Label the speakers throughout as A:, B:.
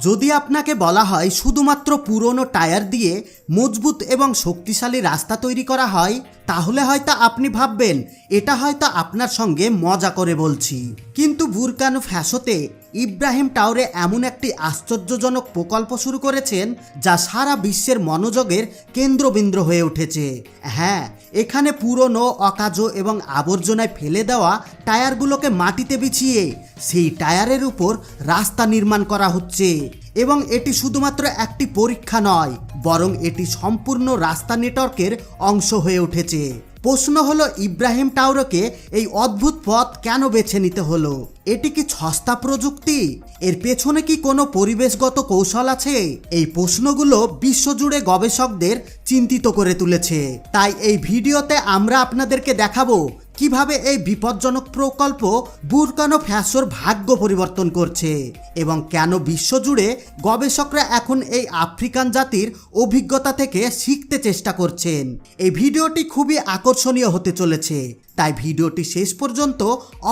A: যদি আপনাকে বলা হয় শুধুমাত্র পুরনো টায়ার দিয়ে মজবুত এবং শক্তিশালী রাস্তা তৈরি করা হয়, তাহলে হয়তো আপনি ভাববেন, এটা হয়তো আপনার সঙ্গে মজা করে বলছি। কিন্তু বুরকানো ফ্যাশোতে ইব্রাহিম টাওরে এমন একটি আশ্চর্যজনক প্রকল্প শুরু করেছেন যা সারা বিশ্বের মনোযোগের কেন্দ্রবিন্দু হয়ে উঠেছে। হ্যাঁ এখানে পুরনো, অকাজো এবং আবর্জনায় ফেলে দেওয়া টায়ারগুলোকে মাটিতে বিছিয়ে সেই টায়ারের উপর রাস্তা নির্মাণ করা হচ্ছে এবং এটি শুধুমাত্র একটি পরীক্ষা নয়, বরং এটি সম্পূর্ণ রাস্তা নেটওয়ার্কের অংশ হয়ে উঠেছে। প্রশ্ন হলো, ইব্রাহিম টাওরকে এই অদ্ভুত পথ কেন বেছে নিতে হলো? এটি কি সস্তা প্রযুক্তি? এর পেছনে কি কোনো পরিবেশগত কৌশল আছে? এই প্রশ্নগুলো বিশ্বজুড়ে গবেষকদের চিন্তিত করে তুলেছে। তাই এই ভিডিওতে আমরা আপনাদেরকে দেখাবো কীভাবে এই বিপজ্জনক প্রকল্প বুরকানো ফ্যাসোর ভাগ্য পরিবর্তন করছে এবং কেন বিশ্বজুড়ে গবেষকরা এখন এই আফ্রিকান জাতির অভিজ্ঞতা থেকে শিখতে চেষ্টা করছেন? এই ভিডিওটি খুবই আকর্ষণীয় হতে চলেছে, তাই ভিডিওটি শেষ পর্যন্ত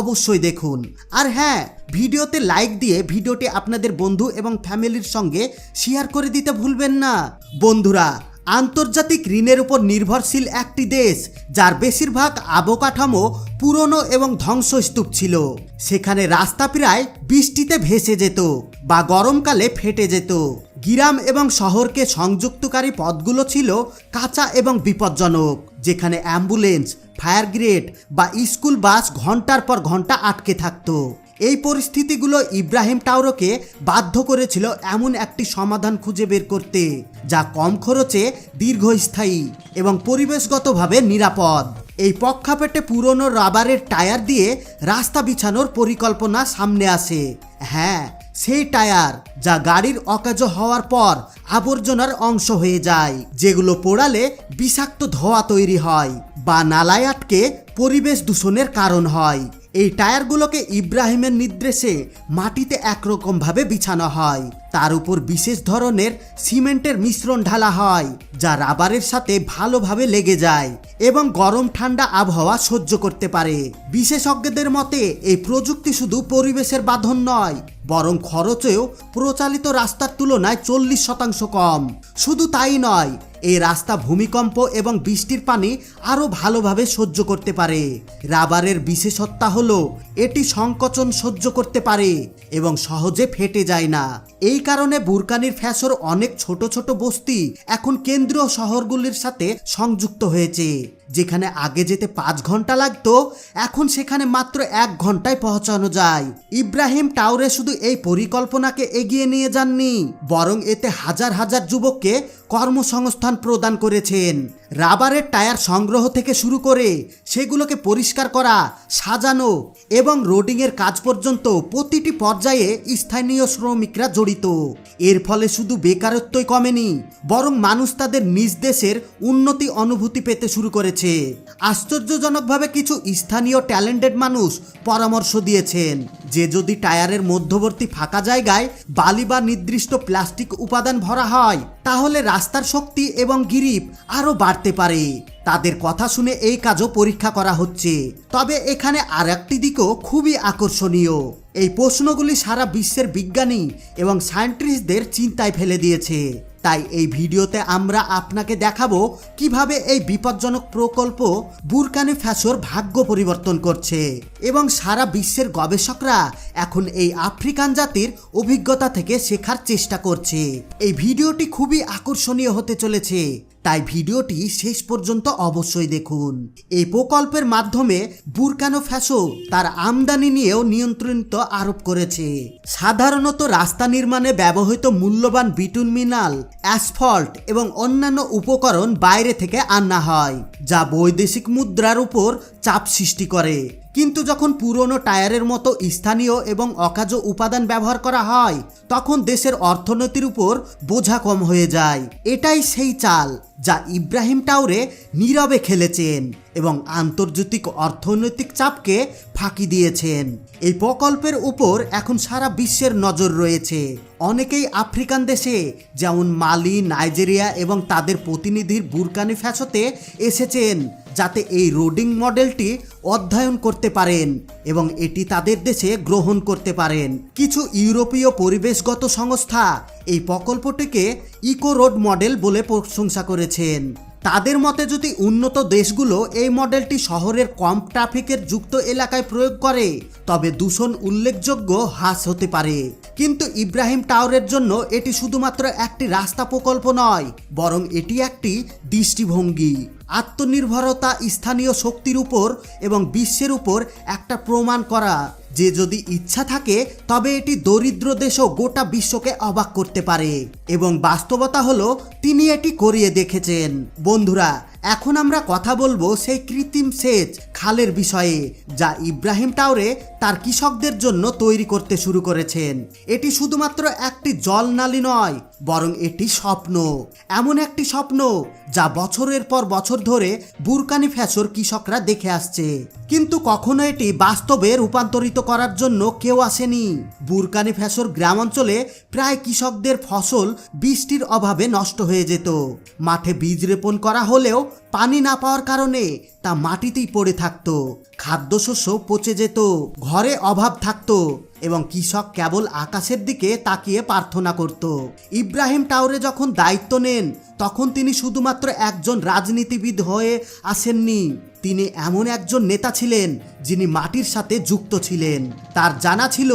A: অবশ্যই দেখুন। আর হ্যাঁ ভিডিওতে লাইক দিয়ে ভিডিওটি আপনাদের বন্ধু এবং ফ্যামিলির সঙ্গে শেয়ার করে দিতে ভুলবেন না। বন্ধুরা আন্তর্জাতিক ঋণের উপর নির্ভরশীল একটি দেশ, যার বেশিরভাগ অবকাঠামো পুরনো এবং ধ্বংসস্তূপ ছিল। সেখানে রাস্তা প্রায় বৃষ্টিতে ভেসে যেত বা গরমকালে ফেটে যেত। গ্রাম এবং শহরকে সংযুক্তকারী পথগুলো ছিল কাঁচা এবং বিপজ্জনক, যেখানে অ্যাম্বুলেন্স, ফায়ার গ্রেড বা স্কুল বাস ঘণ্টার পর ঘণ্টা আটকে থাকতো। এই পরিস্থিতিগুলো ইব্রাহিম টাওরোকে বাধ্য করেছিল এমন একটি সমাধান খুঁজে বের করতে, যা কম খরচে দীর্ঘস্থায়ী এবং পরিবেশগতভাবে নিরাপদ। এই পক্ষাপেটে পুরনো রাবারের টায়ার দিয়ে রাস্তা বিছানোর পরিকল্পনা সামনে আসে। হ্যাঁ সেই টায়ার যা গাড়ির অকাজ হওয়ার পর আবর্জনার অংশ হয়ে যায়, যেগুলো পোড়ালে বিষাক্ত ধোঁয়া তৈরি হয় বা নালায় আটকে পরিবেশ দূষণের কারণ হয়। এই টায়ারগুলোকে ইব্রাহিমের নির্দেশে মাটিতে একরকমভাবে বিছানো হয়। তার উপর বিশেষ ধরনের সিমেন্টের মিশ্রণ ঢালা হয়, যা রাবারের সাথে ভালোভাবে লেগে যায় এবং গরম ঠান্ডা আবহাওয়া সহ্য করতে পারে। বিশেষজ্ঞদের মতে, এই প্রযুক্তি শুধু পরিবেশের বাঁধন নয়, বরং খরচেও প্রচালিত রাস্তার তুলনায় চল্লিশ শতাংশ কম। শুধু তাই নয় এই রাস্তা ভূমিকম্প এবং বৃষ্টির পানি আরও ভালোভাবে সহ্য করতে পারে। রাবারের বিশেষত্বা হলো এটি সংকোচন সহ্য করতে পারে এবং সহজে ফেটে যায় না। এই কারণে বুরকানির ফ্যাসর অনেক ছোট ছোট বস্তি এখন কেন্দ্রীয় শহরগুলির সাথে সংযুক্ত হয়েছে। যেখানে আগে যেতে পাঁচ ঘণ্টা লাগতো, এখন সেখানে মাত্র এক ঘন্টায় পৌঁছানো যায়। ইব্রাহিম টাউরে শুধু এই পরিকল্পনাকে এগিয়ে নিয়ে যাননি, বরং এতে হাজার হাজার যুবককে কর্মসংস্থান প্রদান করেছেন। রাবারের টায়ার সংগ্রহ থেকে শুরু করে সেগুলোকে পরিষ্কার করা, সাজানো এবং রোডিংয়ের কাজ পর্যন্ত প্রতিটি পর্যায়ে স্থানীয় শ্রমিকরা জড়িত। এর ফলে শুধু বেকারত্বই কমেনি, বরং মানুষ তাদের নিজ দেশের উন্নতি অনুভূতি পেতে শুরু করেছে। আশ্চর্যজনকভাবে কিছু স্থানীয় ট্যালেন্টেড মানুষ পরামর্শ দিয়েছেন যে যদি টায়ারের মধ্যবর্তী ফাঁকা জায়গায় বালি বা নির্দিষ্ট প্লাস্টিক উপাদান ভরা হয়, তাহলে রাস্তার শক্তি এবং গিরিপ আরও বাড়তে পারে। তাদের কথা শুনে এই কাজও পরীক্ষা করা হচ্ছে। তবে এখানে আর একটি দিকও খুবই আকর্ষণীয়। এই প্রশ্নগুলি সারা বিশ্বের বিজ্ঞানী এবং সায়েন্টিস্টদের চিন্তায় ফেলে দিয়েছে। তাই এই ভিডিওতে আমরা আপনাকে দেখাবো কীভাবে এই বিপজ্জনক প্রকল্প বুরকানি ফ্যাসোর ভাগ্য পরিবর্তন করছে এবং সারা বিশ্বের গবেষকরা এখন এই আফ্রিকান জাতির অভিজ্ঞতা থেকে শেখার চেষ্টা করছে। এই ভিডিওটি খুবই আকর্ষণীয় হতে চলেছে। তাই ভিডিওটি শেষ পর্যন্ত অবশ্যই দেখুন। এই প্রকল্পের মাধ্যমে বুরকানো ফ্যাসো তার আমদানি নিয়েও নিয়ন্ত্রিত আরোপ করেছে। সাধারণত রাস্তা নির্মাণে ব্যবহৃত মূল্যবান বিটুন মিনাল, অ্যাসফল্ট এবং অন্যান্য উপকরণ বাইরে থেকে আনা হয়, যা বৈদেশিক মুদ্রার উপর চাপ সৃষ্টি করে। কিন্তু যখন পুরনো টায়ারের মতো স্থানীয় এবং অকাজ উপাদান ব্যবহার করা হয়, তখন দেশের অর্থনীতির উপর বোঝা কম হয়ে যায়। এটাই সেই চাল যা ইব্রাহিম টাউরে নীরবে খেলেছেন এবং আন্তর্জাতিক অর্থনৈতিক চাপকে ফাঁকি দিয়েছেন। এই প্রকল্পের উপর এখন সারা বিশ্বের নজর রয়েছে। অনেকেই আফ্রিকান দেশে, যেমন মালি, নাইজেরিয়া এবং তাদের প্রতিনিধির বুরকানি ফ্যাসতে এসেছেন। যাতে এই রোডিং মডেলটি অধ্যয়ন করতে পারেন এবং এটি তাদের দেশে গ্রহণ করতে পারেন। কিছু ইউরোপীয় পরিবেশগত সংস্থা এই প্রকল্পটিকে ইকো রোড মডেল বলে প্রশংসা করেছেন। তাদের মতে যদি উন্নত দেশগুলো এই মডেলটি শহরের কম ট্রাফিকের যুক্ত এলাকায় প্রয়োগ করে, তবে দূষণ উল্লেখযোগ্য হ্রাস হতে পারে। কিন্তু ইব্রাহিম টাওয়ারের জন্য এটি শুধুমাত্র একটি রাস্তা প্রকল্প নয়, বরং এটি একটি দৃষ্টিভঙ্গি। আত্মনির্ভরতা স্থানীয় শক্তির উপর এবং বিশ্বের উপর একটা প্রমাণ করা। যে যদি ইচ্ছা থাকে, তবে এটি দরিদ্র দেশও গোটা বিশ্বকে অবাক করতে পারে। এবং বাস্তবতা হলো, তিনি এটি করিয়ে দেখেছেন। বন্ধুরা, এখন আমরা কথা বলব সেই কৃত্রিম সেচ, খালের বিষয়ে, যা ইব্রাহিম টাওরে তার কৃষকদের জন্য তৈরি করতে শুরু করেছেন। এটি শুধুমাত্র একটি জলনালী নয়, বরং এটি স্বপ্ন। এমন একটি স্বপ্ন, যা বছরের পর বছর ধরে বুরকানি ফ্যাশর কৃষকরা দেখে আসছে। কিন্তু কখনো এটি বাস্তবে রূপান্তরিত করার জন্য কেউ আসেনি। বুরকানি ফ্যাশর গ্রাম অঞ্চলে প্রায় কৃষকদের ফসল বৃষ্টির অভাবে নষ্ট হয়ে যেত। মাঠে বীজ রোপণ করা হলেও পানি না পাওয়ার কারণে তা মাটিতেই পড়ে থাকতো। খাদ্যশস্য পচে যেত, ঘরে অভাব থাকত এবং কৃষক কেবল আকাশের দিকে তাকিয়ে প্রার্থনা করত। ইব্রাহিম টাওরে যখন দায়িত্ব নেন, তখন তিনি শুধুমাত্র একজন রাজনীতিবিদ হয়ে আসেননি। তিনি এমন একজন নেতা ছিলেন যিনি মাটির সাথে যুক্ত ছিলেন। তার জানা ছিল,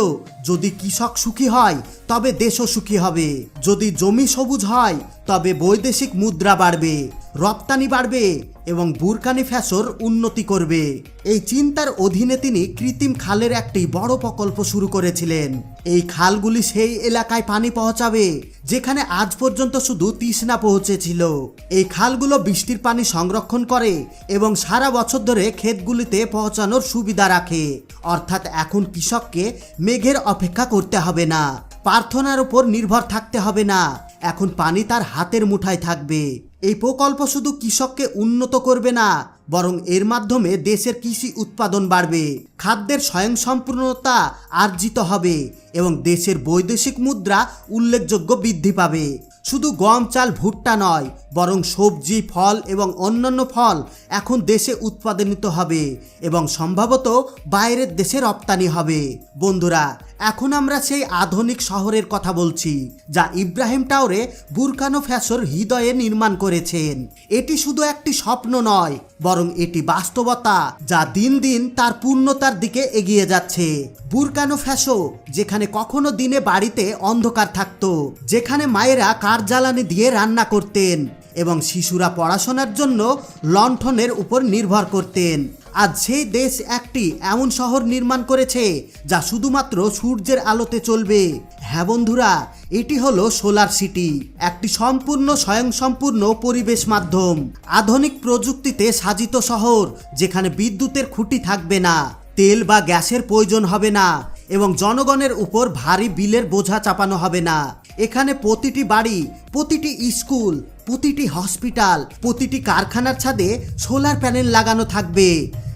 A: যদি কৃষক সুখী হয়, তবে দেশও সুখী হবে। যদি জমি সবুজ হয়, তবে বৈদেশিক মুদ্রা বাড়বে। রপ্তানি বাড়বে এবং বুরকানি ফ্যাশর উন্নতি করবে। এই চিন্তার অধীনে তিনি কৃত্রিম খালের একটি বড় প্রকল্প শুরু করেছিলেন। এই খালগুলি সেই এলাকায় পানি পৌঁছাবে, যেখানে আজ পর্যন্ত শুধু তৃষ্ণা পৌঁছেছিল। এই খালগুলো বৃষ্টির পানি সংরক্ষণ করে এবং সারা বছর ধরে ক্ষেতগুলিতে পৌঁছানোর সুবিধা রাখে। অর্থাৎ এখন কৃষককে মেঘের অপেক্ষা করতে হবে না, প্রার্থনার উপর নির্ভর থাকতে হবে না। এখন পানি তার হাতের মুঠায় থাকবে। এই প্রকল্প শুধু কৃষককে উন্নত করবে না, বরং এর মাধ্যমে দেশের কৃষি উৎপাদন বাড়বে, খাদ্যের স্বয়ংসম্পূর্ণতা আর্জিত হবে এবং দেশের বৈদেশিক মুদ্রা উল্লেখযোগ্য বৃদ্ধি পাবে। শুধু গম, চাল, ভুট্টা নয়, বরং সবজি, ফল এবং অন্যান্য ফল এখন দেশে উৎপাদনিত হবে এবং সম্ভবত বাইরের দেশে রপ্তানি হবে। বন্ধুরা এখন আমরা সেই আধুনিক শহরের কথা বলছি, যা ইব্রাহিম টাওরে বুরকানো ফ্যাশর হৃদয়ে নির্মাণ করেছেন। এটি শুধু একটি স্বপ্ন নয়, বরং এটি বাস্তবতা, যা দিন দিন তার পূর্ণতার দিকে এগিয়ে যাচ্ছে। বুরকানো ফ্যাশো যেখানে কখনো দিনে বাড়িতে অন্ধকার থাকত, যেখানে মায়েরা কার জ্বালানি দিয়ে রান্না করতেন এবং শিশুরা পড়াশোনার জন্য লণ্ঠনের উপর নির্ভর করতেন। আজ সেই দেশ একটি এমন শহর নির্মাণ করেছে যা শুধুমাত্র সূর্যের আলোতে চলবে। হ্যাঁ বন্ধুরা, এটি হলো সোলার সিটি, একটি সম্পূর্ণ স্বয়ংসম্পূর্ণ পরিবেশ মাধ্যম, আধুনিক প্রযুক্তিতে সাজিত শহর যেখানে বিদ্যুতের খুঁটি থাকবে না, তেল বা গ্যাসের প্রয়োজন হবে না এবং জনগণের উপর ভারী বিলের বোঝা চাপানো হবে না। এখানে প্রতিটি বাড়ি, প্রতিটি স্কুল প্রতিটি হসপিটাল, প্রতিটি কারখানার ছাদে সোলার প্যানেল লাগানো থাকবে,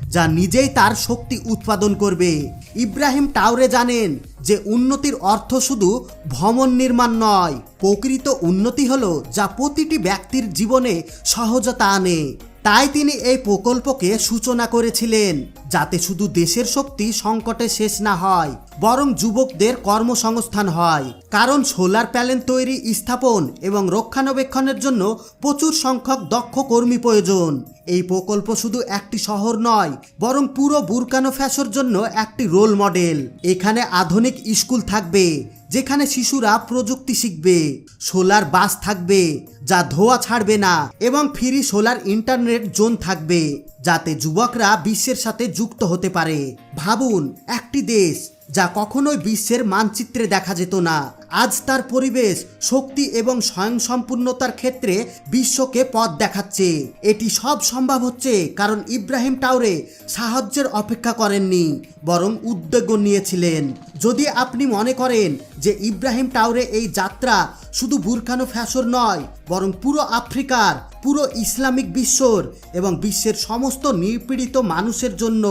A: যা নিজেই তার শক্তি উৎপাদন করবে। ইব্রাহিম টাওরে জানেন যে উন্নতির অর্থ শুধু ভবন নির্মাণ নয়, প্রকৃত উন্নতি হলো যা প্রতিটি ব্যক্তির জীবনে সহজতা আনে। তাই তিনি এই প্রকল্পকে সূচনা করেছিলেন, যাতে শুধু দেশের শক্তি সংকটে শেষ না হয়, বরং যুবকদের কর্মসংস্থান হয়। কারণ সোলার প্যানেল তৈরি স্থাপন এবং রক্ষণাবেক্ষণের জন্য প্রচুর সংখ্যক দক্ষ কর্মী প্রয়োজন। এই প্রকল্প শুধু একটি শহর নয়, বরং পুরো বুরকানো ফ্যাশর জন্য একটি রোল মডেল। এখানে আধুনিক স্কুল থাকবে যেখানে শিশুরা প্রযুক্তি শিখবে, সোলার বাস থাকবে, যা ধোয়া ছাড়বে না এবং ফ্রি সোলার ইন্টারনেট জোন থাকবে, যাতে যুবকরা বিশ্বের সাথে যুক্ত হতে পারে। ভাবুন, একটি দেশ যা কখনোই বিশ্বের মানচিত্রে দেখা যেত না। আজ তার পরিবেশ, শক্তি এবং স্বয়ংসম্পূর্ণতার ক্ষেত্রে বিশ্বকে পথ দেখাচ্ছে। এটি সব সম্ভব হচ্ছে কারণ ইব্রাহিম টাওরে সাহায্যের অপেক্ষা করেননি, বরং উদ্যোগ নিয়েছিলেন। যদি আপনি মনে করেন যে ইব্রাহিম টাওরে এই যাত্রা শুধু বুরখানো ফ্যাশর নয়, বরং পুরো আফ্রিকার পুরো ইসলামিক বিশ্বর এবং বিশ্বের সমস্ত নিপীড়িত মানুষের জন্য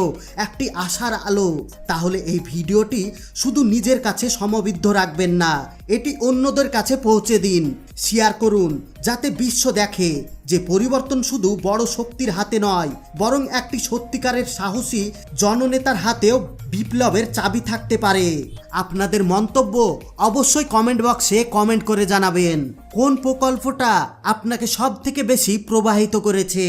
A: একটি আশার আলো। তাহলে এই ভিডিওটি শুধু নিজের কাছে সমবিদ্ধ রাখবেন না, এটি অন্যদের কাছে পৌঁছে দিন। শেয়ার করুন যাতে বিশ্ব দেখে যে পরিবর্তন শুধু বড় শক্তির হাতে নয়, বরং একটি সত্যিকারের সাহসী জননেতার হাতেও বিপ্লবের চাবি থাকতে পারে। আপনাদের মন্তব্য অবশ্যই কমেন্ট বক্সে কমেন্ট করে জানাবেন। কোন প্রকল্পটা আপনাকে সব থেকে বেশি প্রবাহিত করেছে?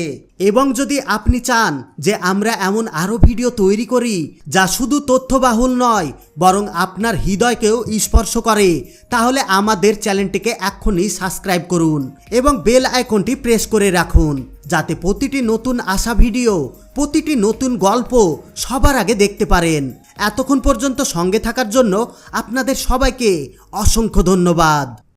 A: এবং যদি আপনি চান যে আমরা এমন আরও ভিডিও তৈরি করি যা শুধু তথ্যবাহুল নয়, বরং আপনার হৃদয়কেও স্পর্শ করে, তাহলে আমাদের চ্যানেলটিকে এক্ষুনি সাবস্ক্রাইব করুন এবং বেল আইকনটি প্রেস করে রাখুন, যাতে প্রতিটি নতুন আসা ভিডিও, প্রতিটি নতুন গল্প সবার আগে দেখতে পারেন। এতক্ষণ পর্যন্ত সঙ্গে থাকার জন্য আপনাদের সবাইকে অসংখ্য ধন্যবাদ।